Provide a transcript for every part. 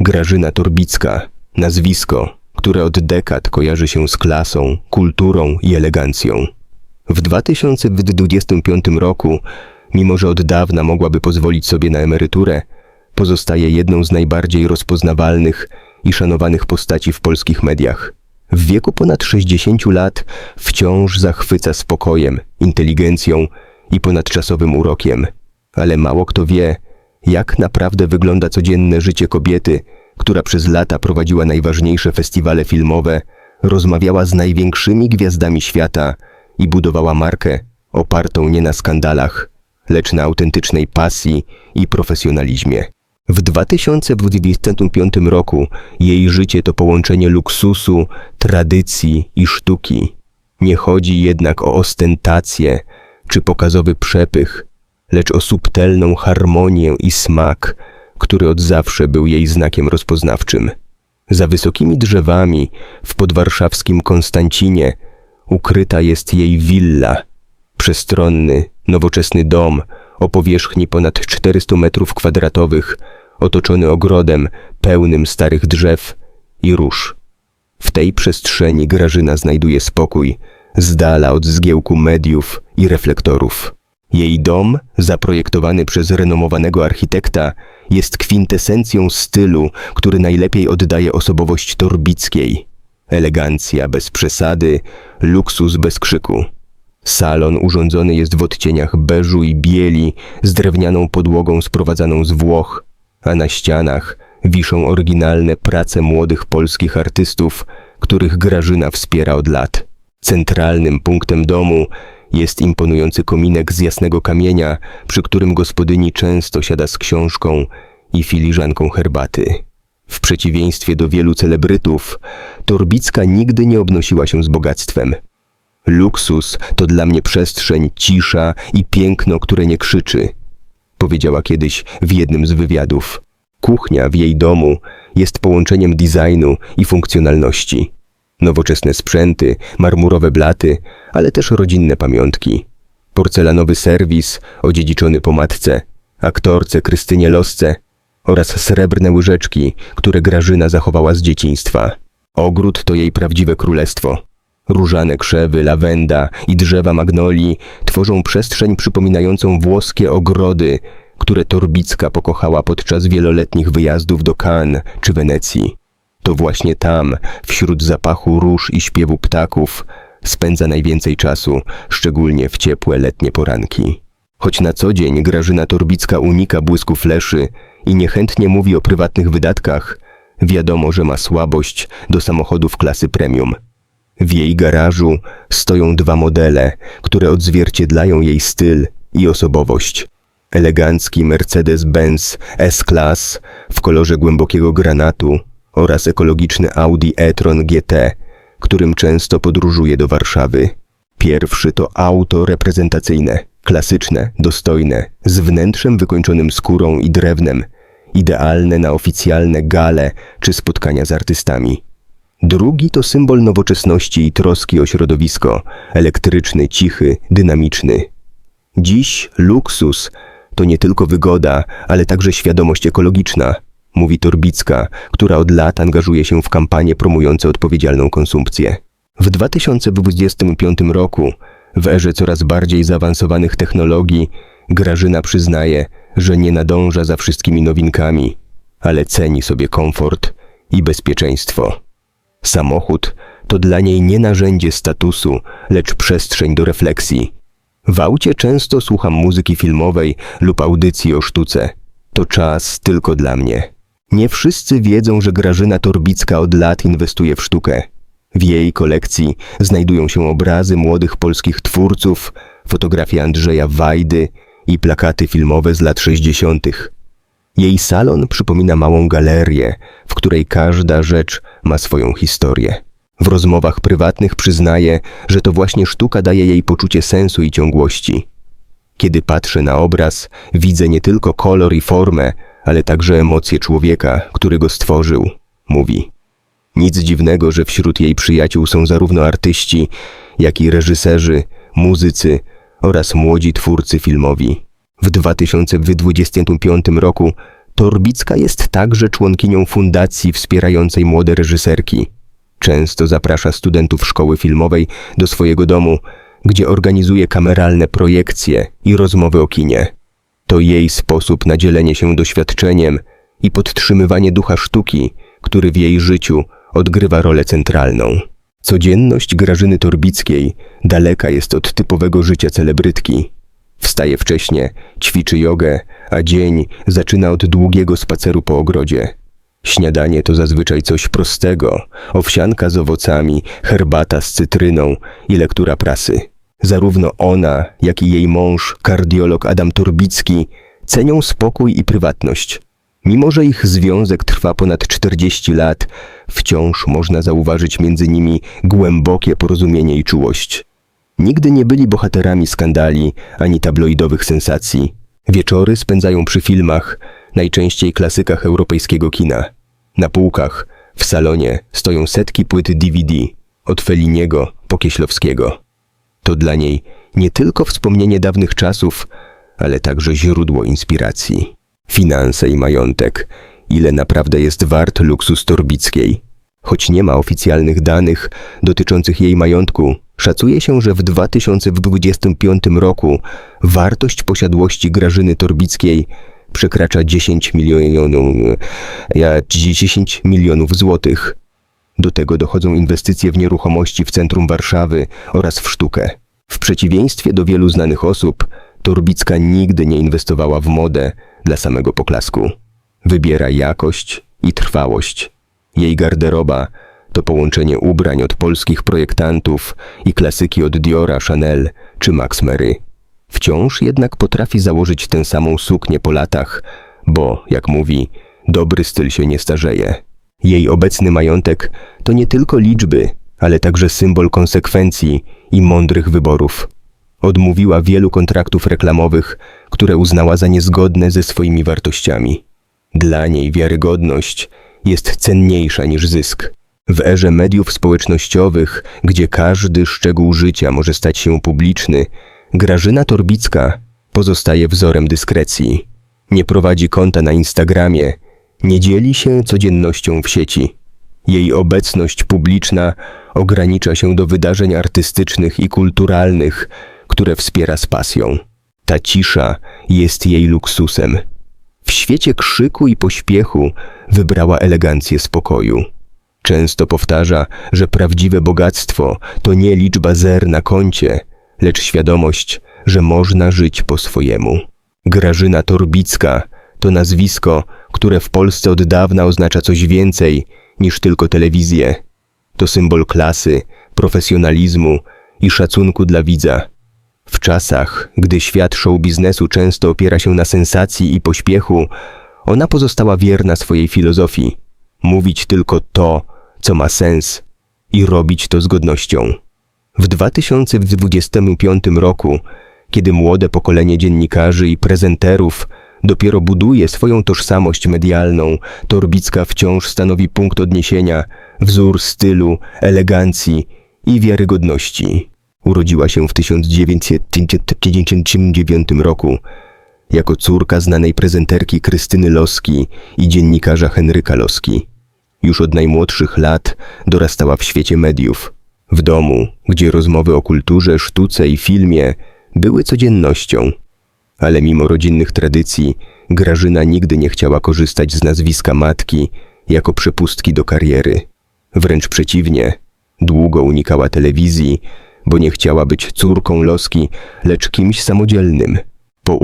Grażyna Torbicka, nazwisko, które od dekad kojarzy się z klasą, kulturą i elegancją. W 2025 roku, mimo że od dawna mogłaby pozwolić sobie na emeryturę, pozostaje jedną z najbardziej rozpoznawalnych i szanowanych postaci w polskich mediach. W wieku ponad 60 lat wciąż zachwyca spokojem, inteligencją i ponadczasowym urokiem. Ale mało kto wie, jak naprawdę wygląda codzienne życie kobiety, która przez lata prowadziła najważniejsze festiwale filmowe, rozmawiała z największymi gwiazdami świata i budowała markę opartą nie na skandalach, lecz na autentycznej pasji i profesjonalizmie. W 2025 roku jej życie to połączenie luksusu, tradycji i sztuki. Nie chodzi jednak o ostentację czy pokazowy przepych, lecz o subtelną harmonię i smak, który od zawsze był jej znakiem rozpoznawczym. Za wysokimi drzewami w podwarszawskim Konstancinie ukryta jest jej willa, przestronny, nowoczesny dom o powierzchni ponad 400 metrów kwadratowych, otoczony ogrodem pełnym starych drzew i róż. W tej przestrzeni Grażyna znajduje spokój, z dala od zgiełku mediów i reflektorów. Jej dom, zaprojektowany przez renomowanego architekta, jest kwintesencją stylu, który najlepiej oddaje osobowość Torbickiej. Elegancja bez przesady, luksus bez krzyku. Salon urządzony jest w odcieniach beżu i bieli, z drewnianą podłogą sprowadzaną z Włoch, a na ścianach wiszą oryginalne prace młodych polskich artystów, których Grażyna wspiera od lat. Centralnym punktem domu jest imponujący kominek z jasnego kamienia, przy którym gospodyni często siada z książką i filiżanką herbaty. W przeciwieństwie do wielu celebrytów, Torbicka nigdy nie obnosiła się z bogactwem. Luksus to dla mnie przestrzeń, cisza i piękno, które nie krzyczy, powiedziała kiedyś w jednym z wywiadów. Kuchnia w jej domu jest połączeniem designu i funkcjonalności. Nowoczesne sprzęty, marmurowe blaty, ale też rodzinne pamiątki. Porcelanowy serwis odziedziczony po matce, aktorce Krystynie Losce oraz srebrne łyżeczki, które Grażyna zachowała z dzieciństwa. Ogród to jej prawdziwe królestwo. Różane krzewy, lawenda i drzewa magnolii tworzą przestrzeń przypominającą włoskie ogrody, które Torbicka pokochała podczas wieloletnich wyjazdów do Cannes czy Wenecji. To właśnie tam, wśród zapachu róż i śpiewu ptaków, spędza najwięcej czasu, szczególnie w ciepłe letnie poranki. Choć na co dzień Grażyna Torbicka unika błysku fleszy i niechętnie mówi o prywatnych wydatkach, wiadomo, że ma słabość do samochodów klasy premium. W jej garażu stoją dwa modele, które odzwierciedlają jej styl i osobowość. Elegancki Mercedes-Benz S-Class w kolorze głębokiego granatu oraz ekologiczny Audi e-tron GT, którym często podróżuje do Warszawy. Pierwszy to auto reprezentacyjne, klasyczne, dostojne, z wnętrzem wykończonym skórą i drewnem, idealne na oficjalne gale czy spotkania z artystami. Drugi to symbol nowoczesności i troski o środowisko, elektryczny, cichy, dynamiczny. Dziś luksus to nie tylko wygoda, ale także świadomość ekologiczna, mówi Torbicka, która od lat angażuje się w kampanie promujące odpowiedzialną konsumpcję. W 2025 roku, w erze coraz bardziej zaawansowanych technologii, Grażyna przyznaje, że nie nadąża za wszystkimi nowinkami, ale ceni sobie komfort i bezpieczeństwo. Samochód to dla niej nie narzędzie statusu, lecz przestrzeń do refleksji. W aucie często słucham muzyki filmowej lub audycji o sztuce. To czas tylko dla mnie. Nie wszyscy wiedzą, że Grażyna Torbicka od lat inwestuje w sztukę. W jej kolekcji znajdują się obrazy młodych polskich twórców, fotografie Andrzeja Wajdy i plakaty filmowe z lat 60. Jej salon przypomina małą galerię, w której każda rzecz ma swoją historię. W rozmowach prywatnych przyznaje, że to właśnie sztuka daje jej poczucie sensu i ciągłości. Kiedy patrzę na obraz, widzę nie tylko kolor i formę, ale także emocje człowieka, który go stworzył, mówi. Nic dziwnego, że wśród jej przyjaciół są zarówno artyści, jak i reżyserzy, muzycy oraz młodzi twórcy filmowi. W 2025 roku Torbicka jest także członkinią fundacji wspierającej młode reżyserki. Często zaprasza studentów szkoły filmowej do swojego domu, gdzie organizuje kameralne projekcje i rozmowy o kinie. To jej sposób na dzielenie się doświadczeniem i podtrzymywanie ducha sztuki, który w jej życiu odgrywa rolę centralną. Codzienność Grażyny Torbickiej daleka jest od typowego życia celebrytki. Wstaje wcześnie, ćwiczy jogę, a dzień zaczyna od długiego spaceru po ogrodzie. Śniadanie to zazwyczaj coś prostego: owsianka z owocami, herbata z cytryną i lektura prasy. Zarówno ona, jak i jej mąż, kardiolog Adam Torbicki, cenią spokój i prywatność. Mimo, że ich związek trwa ponad 40 lat, wciąż można zauważyć między nimi głębokie porozumienie i czułość. Nigdy nie byli bohaterami skandali ani tabloidowych sensacji. Wieczory spędzają przy filmach, najczęściej klasykach europejskiego kina. Na półkach, w salonie stoją setki płyt DVD, od Feliniego po Kieślowskiego. To dla niej nie tylko wspomnienie dawnych czasów, ale także źródło inspiracji. Finanse i majątek, ile naprawdę jest wart luksus Torbickiej. Choć nie ma oficjalnych danych dotyczących jej majątku, szacuje się, że w 2025 roku wartość posiadłości Grażyny Torbickiej przekracza 10 milionów, ja 10 milionów złotych. Do tego dochodzą inwestycje w nieruchomości w centrum Warszawy oraz w sztukę. W przeciwieństwie do wielu znanych osób, Torbicka nigdy nie inwestowała w modę dla samego poklasku. Wybiera jakość i trwałość. Jej garderoba to połączenie ubrań od polskich projektantów i klasyki od Diora, Chanel czy Max Mary. Wciąż jednak potrafi założyć tę samą suknię po latach, bo, jak mówi, dobry styl się nie starzeje. Jej obecny majątek to nie tylko liczby, ale także symbol konsekwencji i mądrych wyborów. Odmówiła wielu kontraktów reklamowych, które uznała za niezgodne ze swoimi wartościami. Dla niej wiarygodność jest cenniejsza niż zysk. W erze mediów społecznościowych, gdzie każdy szczegół życia może stać się publiczny, Grażyna Torbicka pozostaje wzorem dyskrecji. Nie prowadzi konta na Instagramie, nie dzieli się codziennością w sieci. Jej obecność publiczna ogranicza się do wydarzeń artystycznych i kulturalnych, które wspiera z pasją. Ta cisza jest jej luksusem. W świecie krzyku i pośpiechu wybrała elegancję spokoju. Często powtarza, że prawdziwe bogactwo to nie liczba zer na koncie, lecz świadomość, że można żyć po swojemu. Grażyna Torbicka to nazwisko, które w Polsce od dawna oznacza coś więcej niż tylko telewizję. To symbol klasy, profesjonalizmu i szacunku dla widza. W czasach, gdy świat show biznesu często opiera się na sensacji i pośpiechu, ona pozostała wierna swojej filozofii. Mówić tylko to, co ma sens i robić to z godnością. W 2025 roku, kiedy młode pokolenie dziennikarzy i prezenterów dopiero buduje swoją tożsamość medialną, Torbicka wciąż stanowi punkt odniesienia, wzór stylu, elegancji i wiarygodności. Urodziła się w 1959 roku jako córka znanej prezenterki Krystyny Loski i dziennikarza Henryka Loski. Już od najmłodszych lat dorastała w świecie mediów. W domu, gdzie rozmowy o kulturze, sztuce i filmie były codziennością. Ale mimo rodzinnych tradycji, Grażyna nigdy nie chciała korzystać z nazwiska matki jako przepustki do kariery. Wręcz przeciwnie, długo unikała telewizji, bo nie chciała być córką Loski, lecz kimś samodzielnym. Po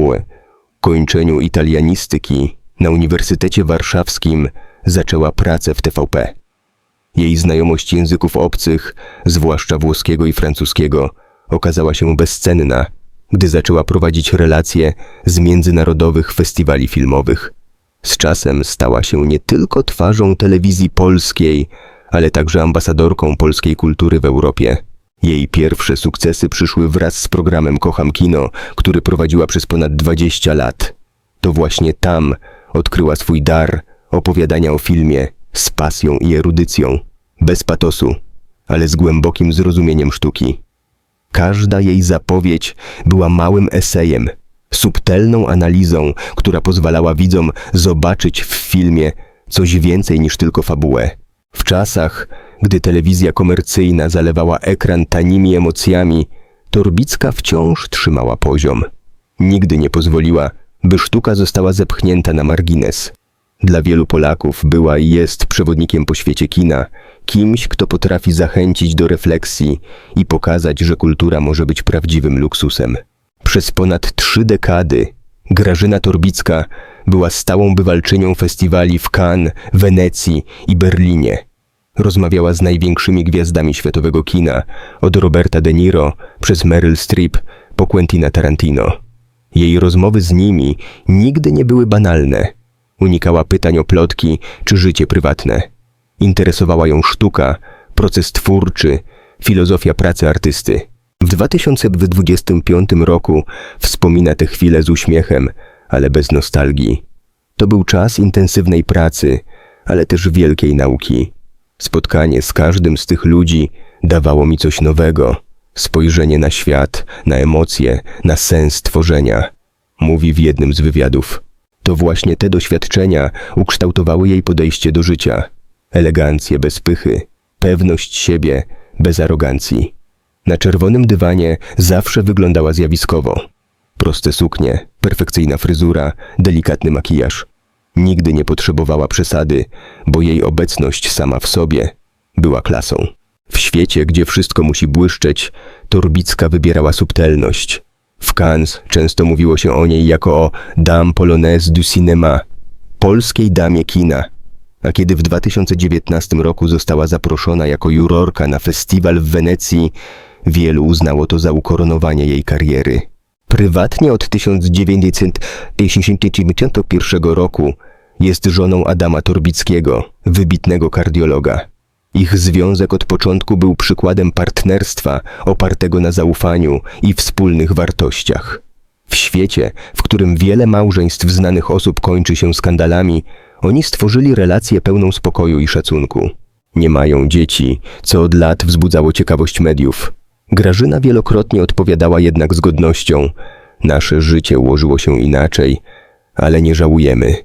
kończeniu italianistyki na Uniwersytecie Warszawskim zaczęła pracę w TVP. Jej znajomość języków obcych, zwłaszcza włoskiego i francuskiego, okazała się bezcenna, gdy zaczęła prowadzić relacje z międzynarodowych festiwali filmowych. Z czasem stała się nie tylko twarzą telewizji polskiej, ale także ambasadorką polskiej kultury w Europie. Jej pierwsze sukcesy przyszły wraz z programem Kocham Kino, który prowadziła przez ponad 20 lat. To właśnie tam odkryła swój dar opowiadania o filmie z pasją i erudycją, bez patosu, ale z głębokim zrozumieniem sztuki. Każda jej zapowiedź była małym esejem, subtelną analizą, która pozwalała widzom zobaczyć w filmie coś więcej niż tylko fabułę. W czasach, gdy telewizja komercyjna zalewała ekran tanimi emocjami, Torbicka wciąż trzymała poziom. Nigdy nie pozwoliła, by sztuka została zepchnięta na margines. Dla wielu Polaków była i jest przewodnikiem po świecie kina, kimś, kto potrafi zachęcić do refleksji i pokazać, że kultura może być prawdziwym luksusem. Przez ponad trzy dekady Grażyna Torbicka była stałą bywalczynią festiwali w Cannes, Wenecji i Berlinie. Rozmawiała z największymi gwiazdami światowego kina, od Roberta De Niro przez Meryl Streep po Quentina Tarantino. Jej rozmowy z nimi nigdy nie były banalne. Unikała pytań o plotki czy życie prywatne. Interesowała ją sztuka, proces twórczy, filozofia pracy artysty. W 2025 roku wspomina te chwile z uśmiechem, ale bez nostalgii. To był czas intensywnej pracy, ale też wielkiej nauki. Spotkanie z każdym z tych ludzi dawało mi coś nowego. Spojrzenie na świat, na emocje, na sens tworzenia. Mówi w jednym z wywiadów. To właśnie te doświadczenia ukształtowały jej podejście do życia. Elegancję bez pychy, pewność siebie bez arogancji. Na czerwonym dywanie zawsze wyglądała zjawiskowo. Proste suknie, perfekcyjna fryzura, delikatny makijaż. Nigdy nie potrzebowała przesady, bo jej obecność sama w sobie była klasą. W świecie, gdzie wszystko musi błyszczeć, Torbicka wybierała subtelność. W Cannes często mówiło się o niej jako o dame polonaise du cinéma, polskiej damie kina. A kiedy w 2019 roku została zaproszona jako jurorka na festiwal w Wenecji, wielu uznało to za ukoronowanie jej kariery. Prywatnie od 1991 roku jest żoną Adama Torbickiego, wybitnego kardiologa. Ich związek od początku był przykładem partnerstwa opartego na zaufaniu i wspólnych wartościach. W świecie, w którym wiele małżeństw znanych osób kończy się skandalami, oni stworzyli relację pełną spokoju i szacunku. Nie mają dzieci, co od lat wzbudzało ciekawość mediów. Grażyna wielokrotnie odpowiadała jednak z godnością. Nasze życie ułożyło się inaczej, ale nie żałujemy.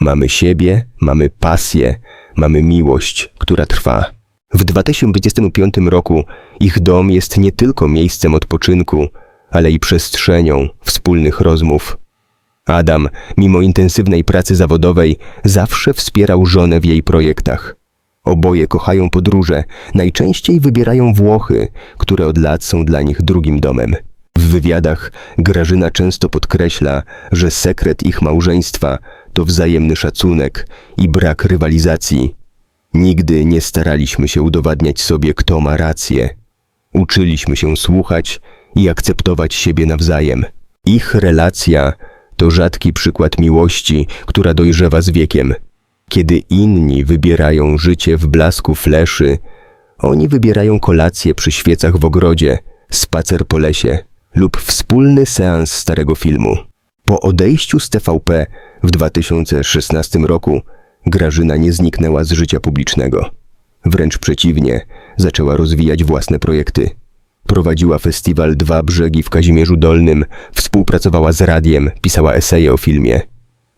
Mamy siebie, mamy pasję, mamy miłość, która trwa. W 2025 roku ich dom jest nie tylko miejscem odpoczynku, ale i przestrzenią wspólnych rozmów. Adam, mimo intensywnej pracy zawodowej, zawsze wspierał żonę w jej projektach. Oboje kochają podróże, najczęściej wybierają Włochy, które od lat są dla nich drugim domem. W wywiadach Grażyna często podkreśla, że sekret ich małżeństwa to wzajemny szacunek i brak rywalizacji. Nigdy nie staraliśmy się udowadniać sobie, kto ma rację. Uczyliśmy się słuchać i akceptować siebie nawzajem. Ich relacja to rzadki przykład miłości, która dojrzewa z wiekiem. Kiedy inni wybierają życie w blasku fleszy, oni wybierają kolację przy świecach w ogrodzie, spacer po lesie lub wspólny seans starego filmu. Po odejściu z TVP w 2016 roku Grażyna nie zniknęła z życia publicznego. Wręcz przeciwnie, zaczęła rozwijać własne projekty. Prowadziła festiwal Dwa Brzegi w Kazimierzu Dolnym, współpracowała z radiem, pisała eseje o filmie.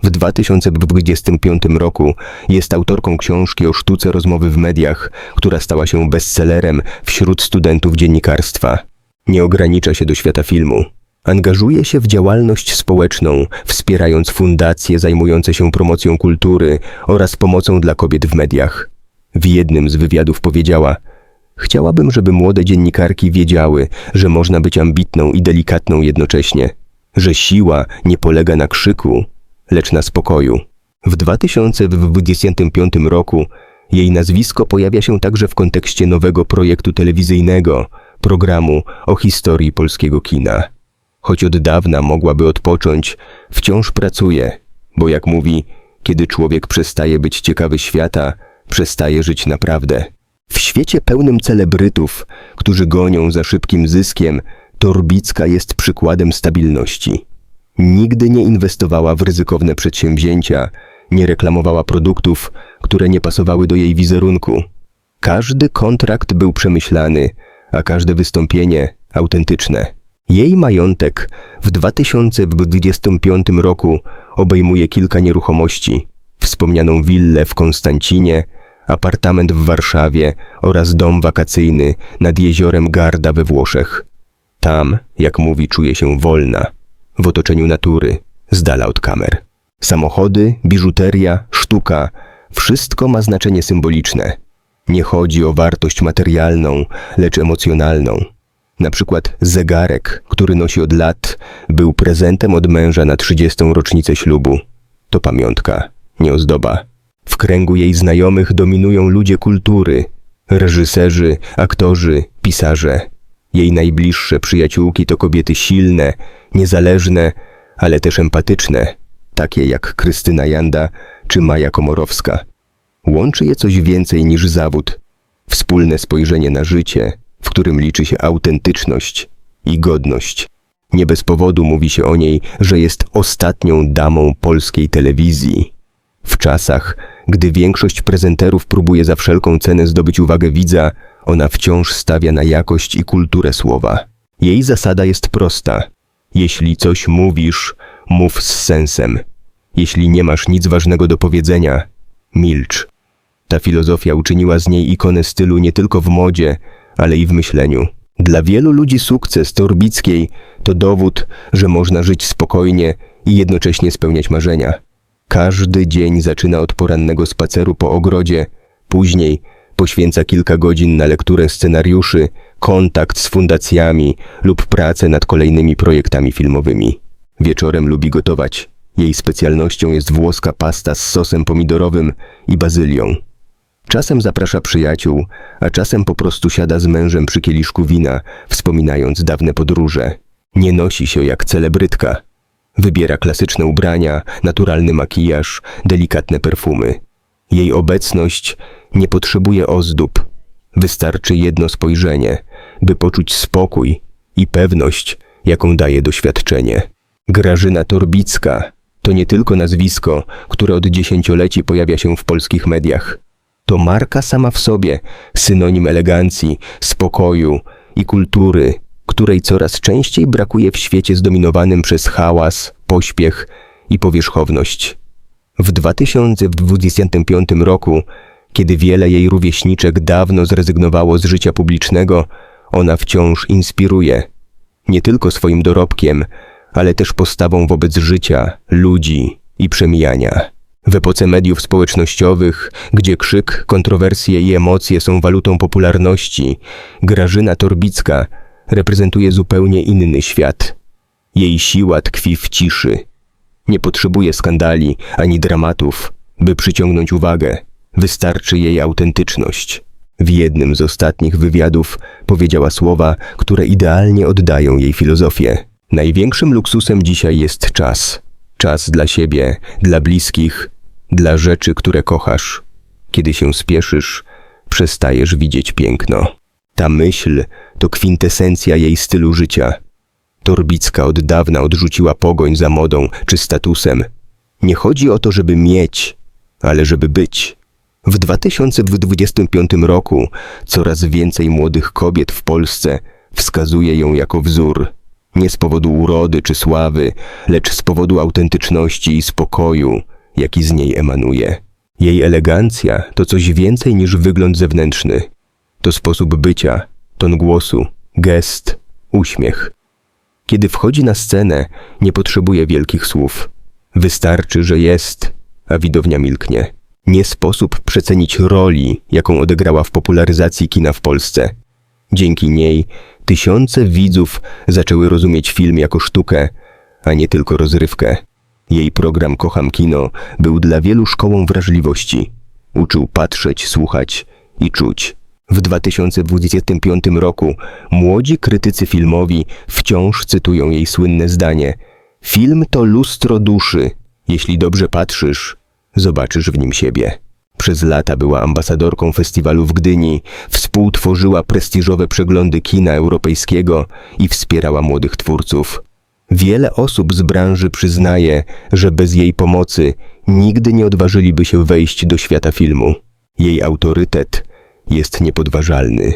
W 2025 roku jest autorką książki o sztuce rozmowy w mediach, która stała się bestsellerem wśród studentów dziennikarstwa. Nie ogranicza się do świata filmu. Angażuje się w działalność społeczną, wspierając fundacje zajmujące się promocją kultury oraz pomocą dla kobiet w mediach. W jednym z wywiadów powiedziała: Chciałabym, żeby młode dziennikarki wiedziały, że można być ambitną i delikatną jednocześnie, że siła nie polega na krzyku, lecz na spokoju. W 2025 roku jej nazwisko pojawia się także w kontekście nowego projektu telewizyjnego, programu o historii polskiego kina. Choć od dawna mogłaby odpocząć, wciąż pracuje, bo jak mówi, kiedy człowiek przestaje być ciekawy świata, przestaje żyć naprawdę. W świecie pełnym celebrytów, którzy gonią za szybkim zyskiem, Torbicka jest przykładem stabilności. Nigdy nie inwestowała w ryzykowne przedsięwzięcia, nie reklamowała produktów, które nie pasowały do jej wizerunku. Każdy kontrakt był przemyślany, a każde wystąpienie autentyczne. Jej majątek w 2025 roku obejmuje kilka nieruchomości, wspomnianą willę w Konstancinie, apartament w Warszawie oraz dom wakacyjny nad jeziorem Garda we Włoszech. Tam, jak mówi, czuje się wolna, w otoczeniu natury, z dala od kamer. Samochody, biżuteria, sztuka wszystko ma znaczenie symboliczne. Nie chodzi o wartość materialną, lecz emocjonalną. Na przykład zegarek, który nosi od lat, był prezentem od męża na 30. rocznicę ślubu. To pamiątka, nie ozdoba. W kręgu jej znajomych dominują ludzie kultury, reżyserzy, aktorzy, pisarze. Jej najbliższe przyjaciółki to kobiety silne, niezależne, ale też empatyczne, takie jak Krystyna Janda czy Maja Komorowska. Łączy je coś więcej niż zawód, wspólne spojrzenie na życie, w którym liczy się autentyczność i godność. Nie bez powodu mówi się o niej, że jest ostatnią damą polskiej telewizji. W czasach, gdy większość prezenterów próbuje za wszelką cenę zdobyć uwagę widza, ona wciąż stawia na jakość i kulturę słowa. Jej zasada jest prosta. Jeśli coś mówisz, mów z sensem. Jeśli nie masz nic ważnego do powiedzenia, milcz. Ta filozofia uczyniła z niej ikonę stylu nie tylko w modzie, ale i w myśleniu. Dla wielu ludzi sukces Torbickiej to dowód, że można żyć spokojnie i jednocześnie spełniać marzenia. Każdy dzień zaczyna od porannego spaceru po ogrodzie, później poświęca kilka godzin na lekturę scenariuszy, kontakt z fundacjami lub pracę nad kolejnymi projektami filmowymi. Wieczorem lubi gotować. Jej specjalnością jest włoska pasta z sosem pomidorowym i bazylią. Czasem zaprasza przyjaciół, a czasem po prostu siada z mężem przy kieliszku wina, wspominając dawne podróże. Nie nosi się jak celebrytka. Wybiera klasyczne ubrania, naturalny makijaż, delikatne perfumy. Jej obecność nie potrzebuje ozdób. Wystarczy jedno spojrzenie, by poczuć spokój i pewność, jaką daje doświadczenie. Grażyna Torbicka to nie tylko nazwisko, które od dziesięcioleci pojawia się w polskich mediach. To marka sama w sobie, synonim elegancji, spokoju i kultury, której coraz częściej brakuje w świecie zdominowanym przez hałas, pośpiech i powierzchowność. W 2025 roku, kiedy wiele jej rówieśniczek dawno zrezygnowało z życia publicznego, ona wciąż inspiruje. Nie tylko swoim dorobkiem, ale też postawą wobec życia, ludzi i przemijania. W epoce mediów społecznościowych, gdzie krzyk, kontrowersje i emocje są walutą popularności, Grażyna Torbicka reprezentuje zupełnie inny świat. Jej siła tkwi w ciszy. Nie potrzebuje skandali ani dramatów, by przyciągnąć uwagę. Wystarczy jej autentyczność. W jednym z ostatnich wywiadów powiedziała słowa, które idealnie oddają jej filozofię. Największym luksusem dzisiaj jest czas. Czas dla siebie, dla bliskich, dla rzeczy, które kochasz. Kiedy się spieszysz, przestajesz widzieć piękno. Ta myśl to kwintesencja jej stylu życia. Torbicka od dawna odrzuciła pogoń za modą czy statusem. Nie chodzi o to, żeby mieć, ale żeby być. W 2025 roku coraz więcej młodych kobiet w Polsce wskazuje ją jako wzór. Nie z powodu urody czy sławy, lecz z powodu autentyczności i spokoju, jaki z niej emanuje. Jej elegancja to coś więcej niż wygląd zewnętrzny. To sposób bycia, ton głosu, gest, uśmiech. Kiedy wchodzi na scenę, nie potrzebuje wielkich słów. Wystarczy, że jest, a widownia milknie. Nie sposób przecenić roli, jaką odegrała w popularyzacji kina w Polsce. Dzięki niej tysiące widzów zaczęły rozumieć film jako sztukę, a nie tylko rozrywkę. Jej program Kocham Kino był dla wielu szkołą wrażliwości. Uczył patrzeć, słuchać i czuć. W 2025 roku młodzi krytycy filmowi wciąż cytują jej słynne zdanie: Film to lustro duszy. Jeśli dobrze patrzysz, zobaczysz w nim siebie. Przez lata była ambasadorką festiwalu w Gdyni, współtworzyła prestiżowe przeglądy kina europejskiego i wspierała młodych twórców. Wiele osób z branży przyznaje, że bez jej pomocy nigdy nie odważyliby się wejść do świata filmu. Jej autorytet jest niepodważalny.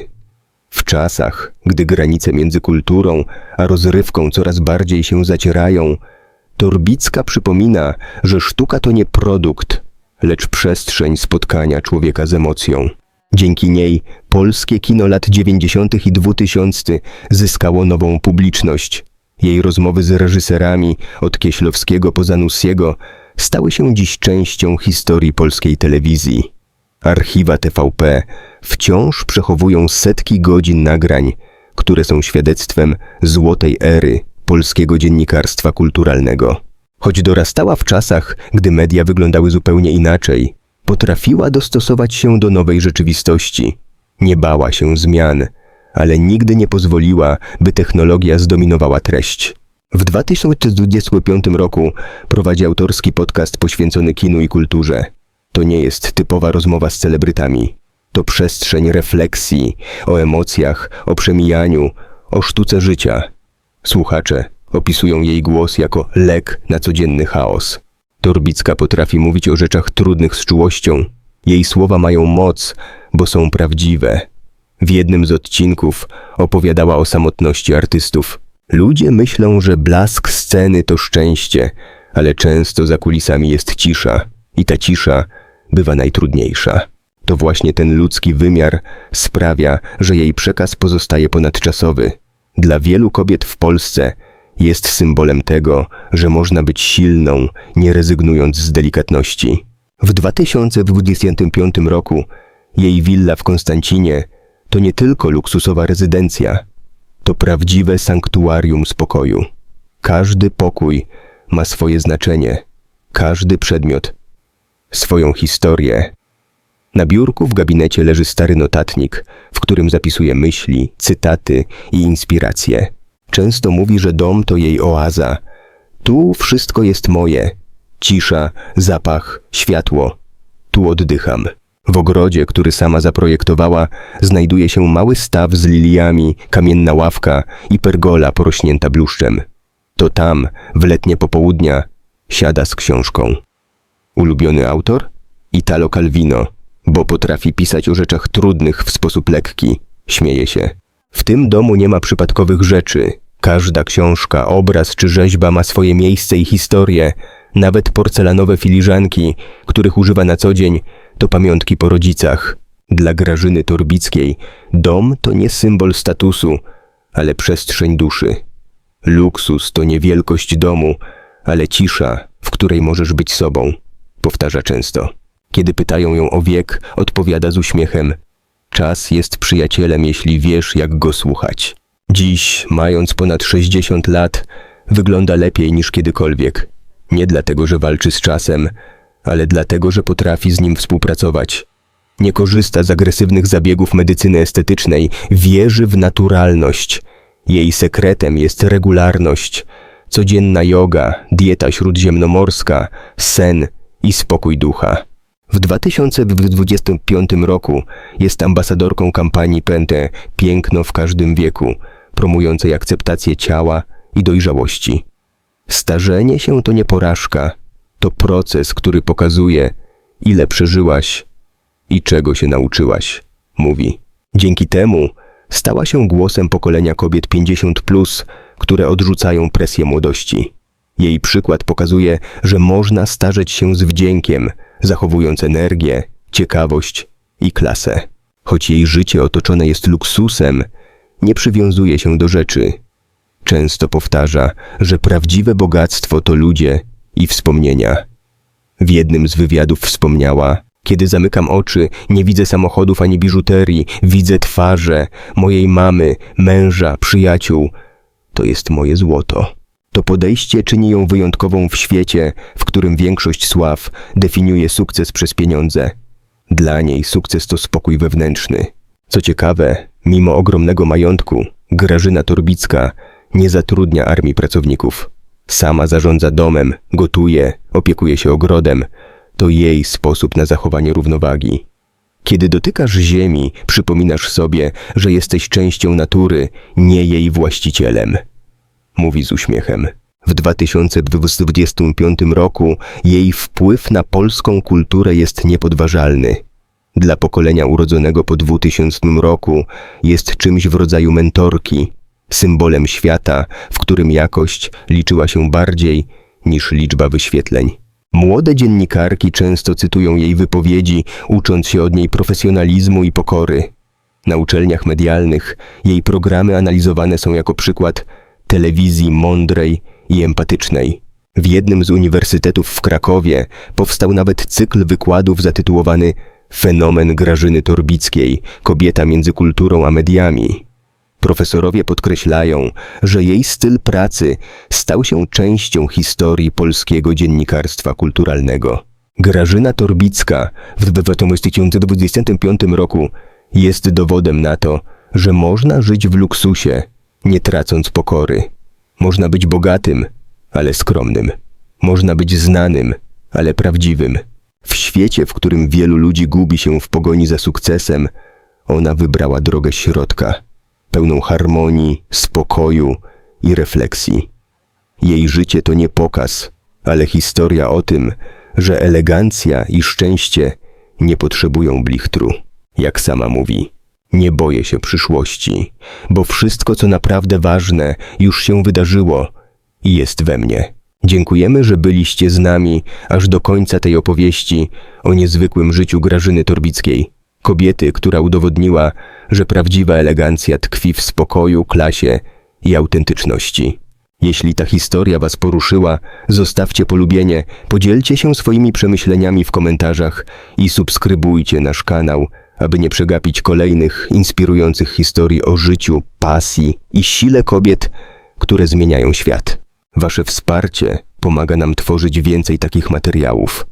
W czasach, gdy granice między kulturą a rozrywką coraz bardziej się zacierają, Torbicka przypomina, że sztuka to nie produkt, lecz przestrzeń spotkania człowieka z emocją. Dzięki niej polskie kino lat 90. i 2000 zyskało nową publiczność. Jej rozmowy z reżyserami od Kieślowskiego po Zanussiego stały się dziś częścią historii polskiej telewizji. Archiwa TVP wciąż przechowują setki godzin nagrań, które są świadectwem złotej ery polskiego dziennikarstwa kulturalnego. Choć dorastała w czasach, gdy media wyglądały zupełnie inaczej, potrafiła dostosować się do nowej rzeczywistości. Nie bała się zmian, ale nigdy nie pozwoliła, by technologia zdominowała treść. W 2025 roku prowadzi autorski podcast poświęcony kinu i kulturze. To nie jest typowa rozmowa z celebrytami. To przestrzeń refleksji o emocjach, o przemijaniu, o sztuce życia. Słuchacze opisują jej głos jako lek na codzienny chaos. Torbicka potrafi mówić o rzeczach trudnych z czułością. Jej słowa mają moc, bo są prawdziwe. W jednym z odcinków opowiadała o samotności artystów. Ludzie myślą, że blask sceny to szczęście, ale często za kulisami jest cisza i ta cisza bywa najtrudniejsza. To właśnie ten ludzki wymiar sprawia, że jej przekaz pozostaje ponadczasowy. Dla wielu kobiet w Polsce jest symbolem tego, że można być silną, nie rezygnując z delikatności. W 2025 roku jej willa w Konstancinie to nie tylko luksusowa rezydencja, to prawdziwe sanktuarium spokoju. Każdy pokój ma swoje znaczenie, każdy przedmiot swoją historię. Na biurku w gabinecie leży stary notatnik, w którym zapisuje myśli, cytaty i inspiracje. Często mówi, że dom to jej oaza. Tu wszystko jest moje. Cisza, zapach, światło. Tu oddycham. W ogrodzie, który sama zaprojektowała, znajduje się mały staw z liliami, kamienna ławka i pergola porośnięta bluszczem. To tam, w letnie popołudnia, siada z książką. Ulubiony autor? Italo Calvino, bo potrafi pisać o rzeczach trudnych w sposób lekki. Śmieje się. W tym domu nie ma przypadkowych rzeczy. Każda książka, obraz czy rzeźba ma swoje miejsce i historię. Nawet porcelanowe filiżanki, których używa na co dzień, to pamiątki po rodzicach. Dla Grażyny Torbickiej dom to nie symbol statusu, ale przestrzeń duszy. Luksus to nie wielkość domu, ale cisza, w której możesz być sobą. Powtarza często. Kiedy pytają ją o wiek, odpowiada z uśmiechem: Czas jest przyjacielem, jeśli wiesz, jak go słuchać. Dziś, mając ponad 60 lat, wygląda lepiej niż kiedykolwiek. Nie dlatego, że walczy z czasem, ale dlatego, że potrafi z nim współpracować. Nie korzysta z agresywnych zabiegów medycyny estetycznej, wierzy w naturalność. Jej sekretem jest regularność, codzienna yoga, dieta śródziemnomorska, sen i spokój ducha. W 2025 roku jest ambasadorką kampanii Pente Piękno w każdym wieku, promującej akceptację ciała i dojrzałości. Starzenie się to nie porażka, to proces, który pokazuje, ile przeżyłaś i czego się nauczyłaś, mówi. Dzięki temu stała się głosem pokolenia kobiet 50, które odrzucają presję młodości. Jej przykład pokazuje, że można starzeć się z wdziękiem, zachowując energię, ciekawość i klasę. Choć jej życie otoczone jest luksusem, nie przywiązuje się do rzeczy. Często powtarza, że prawdziwe bogactwo to ludzie i wspomnienia. W jednym z wywiadów wspomniała: Kiedy zamykam oczy, nie widzę samochodów ani biżuterii, widzę twarze mojej mamy, męża, przyjaciół. To jest moje złoto. To podejście czyni ją wyjątkową w świecie, w którym większość sław definiuje sukces przez pieniądze. Dla niej sukces to spokój wewnętrzny. Co ciekawe, mimo ogromnego majątku, Grażyna Torbicka nie zatrudnia armii pracowników. Sama zarządza domem, gotuje, opiekuje się ogrodem. To jej sposób na zachowanie równowagi. Kiedy dotykasz ziemi, przypominasz sobie, że jesteś częścią natury, nie jej właścicielem mówi z uśmiechem. W 2025 roku jej wpływ na polską kulturę jest niepodważalny. Dla pokolenia urodzonego po 2000 roku jest czymś w rodzaju mentorki, symbolem świata, w którym jakość liczyła się bardziej niż liczba wyświetleń. Młode dziennikarki często cytują jej wypowiedzi, ucząc się od niej profesjonalizmu i pokory. Na uczelniach medialnych jej programy analizowane są jako przykład telewizji mądrej i empatycznej. W jednym z uniwersytetów w Krakowie powstał nawet cykl wykładów zatytułowany Fenomen Grażyny Torbickiej Kobieta między kulturą a mediami. Profesorowie podkreślają, że jej styl pracy stał się częścią historii polskiego dziennikarstwa kulturalnego. Grażyna Torbicka w 2025 roku jest dowodem na to, że można żyć w luksusie, nie tracąc pokory. Można być bogatym, ale skromnym. Można być znanym, ale prawdziwym. W świecie, w którym wielu ludzi gubi się w pogoni za sukcesem, ona wybrała drogę środka, pełną harmonii, spokoju i refleksji. Jej życie to nie pokaz, ale historia o tym, że elegancja i szczęście nie potrzebują blichtru. Jak sama mówi, nie boję się przyszłości, bo wszystko, co naprawdę ważne, już się wydarzyło i jest we mnie. Dziękujemy, że byliście z nami aż do końca tej opowieści o niezwykłym życiu Grażyny Torbickiej. Kobiety, która udowodniła, że prawdziwa elegancja tkwi w spokoju, klasie i autentyczności. Jeśli ta historia Was poruszyła, zostawcie polubienie, podzielcie się swoimi przemyśleniami w komentarzach i subskrybujcie nasz kanał, aby nie przegapić kolejnych inspirujących historii o życiu, pasji i sile kobiet, które zmieniają świat. Wasze wsparcie pomaga nam tworzyć więcej takich materiałów.